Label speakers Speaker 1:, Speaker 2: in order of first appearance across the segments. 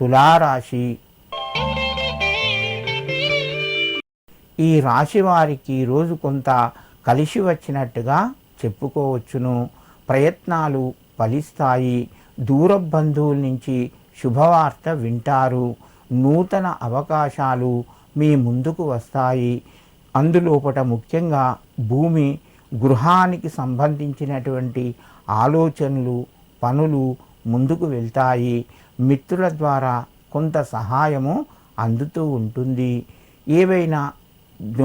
Speaker 1: తులారాశి. ఈ రాశి వారికి రోజు కొంత కలిసి వచ్చినట్టుగా చెప్పుకోవచ్చును. ప్రయత్నాలు ఫలిస్తాయి. దూర బంధువుల నుంచి శుభవార్త వింటారు. నూతన అవకాశాలు మీ ముందుకు వస్తాయి. అందులోపట ముఖ్యంగా భూమి గృహానికి సంబంధించినటువంటి ఆలోచనలు పనులు ముందుకు వెళ్తాయి. మిత్రుల ద్వారా కొంత సహాయము అందుతూ ఉంటుంది. ఏవైనా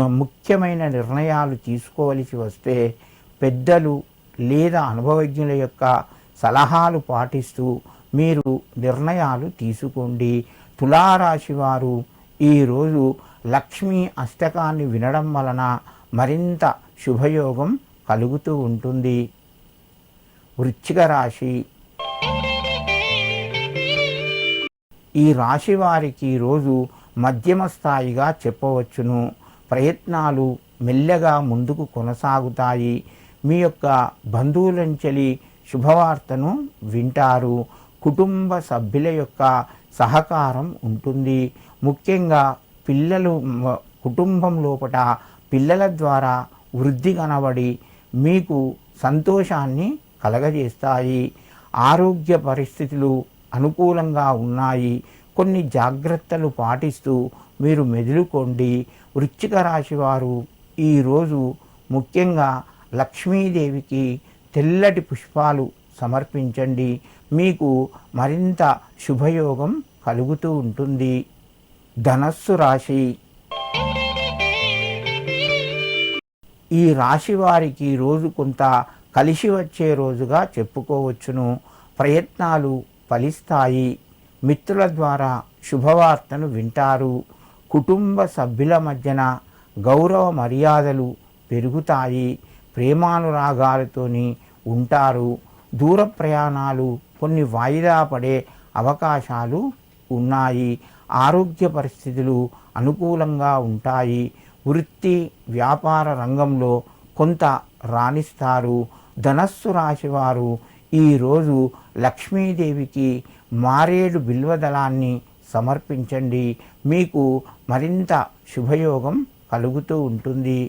Speaker 1: ముఖ్యమైన నిర్ణయాలు తీసుకోవలసి వస్తే పెద్దలు లేదా అనుభవజ్ఞుల యొక్క సలహాలు పాటిస్తూ మీరు నిర్ణయాలు తీసుకోండి. తులారాశి వారు ఈరోజు లక్ష్మీ అష్టకాన్ని వినడం వలన మరింత శుభయోగం కలుగుతూ ఉంటుంది. వృశ్చిక రాశి ఈ రాశి వారికి రోజు మధ్యమ స్థాయిగా చెప్పవచ్చును. ప్రయత్నాలు మెల్లగా ముందుకు కొనసాగుతాయి. మీ యొక్క బంధువులంచెలి శుభవార్తను వింటారు. కుటుంబ సభ్యుల యొక్క సహకారం ఉంటుంది. ముఖ్యంగా పిల్లలు కుటుంబం లోపట పిల్లల ద్వారా వృద్ధి కనబడి మీకు సంతోషాన్ని కలగజేస్తాయి. ఆరోగ్య పరిస్థితులు అనుకూలంగా ఉన్నాయి. కొన్ని జాగ్రత్తలు పాటిస్తూ మీరు మెదులుకోండి. వృశ్చిక రాశి వారు ఈరోజు ముఖ్యంగా లక్ష్మీదేవికి తెల్లటి పుష్పాలు సమర్పించండి. మీకు మరింత శుభయోగం కలుగుతూ ఉంటుంది. ధనస్సు రాశి. ఈ రాశి వారికి రోజు కొంత కలిసి వచ్చే రోజుగా చెప్పుకోవచ్చును. ప్రయత్నాలు ఫలిస్తాయి. మిత్రుల ద్వారా శుభవార్తను వింటారు. కుటుంబ సభ్యుల మధ్యన గౌరవ మర్యాదలు పెరుగుతాయి. ప్రేమానురాగాలతోని ఉంటారు. దూర ప్రయాణాలు కొన్ని వాయిదా పడే అవకాశాలు ఉన్నాయి. ఆరోగ్య పరిస్థితులు అనుకూలంగా ఉంటాయి. వృత్తి వ్యాపార రంగంలో కొంత రాణిస్తారు. ధనస్సు రాశివారు ఈరోజు లక్ష్మీదేవికి మారేడు బిల్వదళాన్ని సమర్పించండి. మీకు మరింత శుభయోగం కలుగుతూ ఉంటుంది.